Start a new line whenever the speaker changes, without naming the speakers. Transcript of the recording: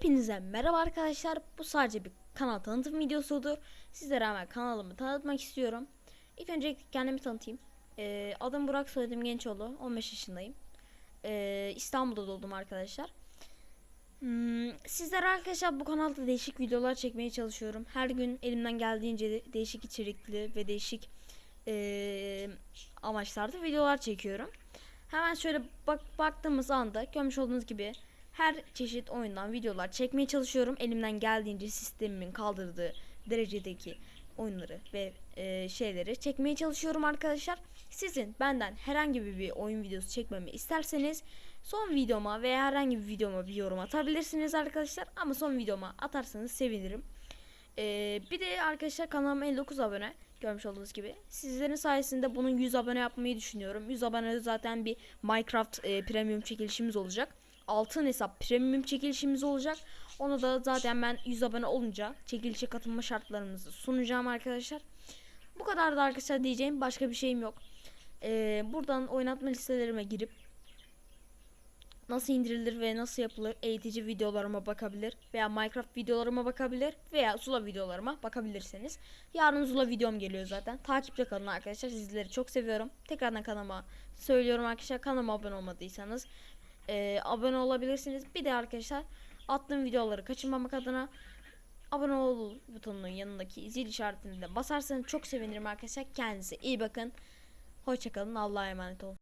Hepinize merhaba arkadaşlar. Bu sadece bir kanal tanıtım videosudur. Sizlere hemen kanalımı tanıtmak istiyorum. İlk önce kendimi tanıtayım. Ee, adım Burak, soyadım Gençoğlu. 15 yaşındayım. Ee, İstanbul'da doğdum arkadaşlar. Hmm, sizlere arkadaşlar bu kanalda değişik videolar çekmeye çalışıyorum. Her gün elimden geldiğince de değişik içerikli ve değişik ee, amaçlarda videolar çekiyorum. Hemen şöyle bak baktığımız anda görmüş olduğunuz gibi her çeşit oyundan videolar çekmeye çalışıyorum. Elimden geldiğince sistemimin kaldırdığı derecedeki oyunları ve e, şeyleri çekmeye çalışıyorum arkadaşlar. Sizin benden herhangi bir oyun videosu çekmemi isterseniz son videoma veya herhangi bir videoma bir yorum atabilirsiniz arkadaşlar. Ama son videoma atarsanız sevinirim. Ee, bir de arkadaşlar kanalıma 59 abone görmüş olduğunuz gibi. Sizlerin sayesinde bunun 100 abone yapmayı düşünüyorum. 100 abone zaten bir Minecraft e, premium çekilişimiz olacak. Altın hesap premium çekilişimiz olacak. Onu da zaten ben 100 abone olunca çekilişe katılma şartlarımızı sunacağım arkadaşlar. Bu kadar da arkadaşlar diyeceğim başka bir şeyim yok. Ee, buradan oynatma listelerime girip nasıl indirilir ve nasıl yapılır eğitici videolarıma bakabilir veya Minecraft videolarıma bakabilir veya Zula videolarıma bakabilirsiniz. Yarın Zula videom geliyor zaten. Takipte kalın arkadaşlar. Sizleri çok seviyorum. Tekrardan kanalıma söylüyorum arkadaşlar. Kanalıma abone olmadıysanız e, abone olabilirsiniz. Bir de arkadaşlar attığım videoları kaçırmamak adına abone ol butonunun yanındaki zil işaretini de basarsanız çok sevinirim arkadaşlar. Kendinize iyi bakın. Hoşçakalın. Allah'a emanet olun.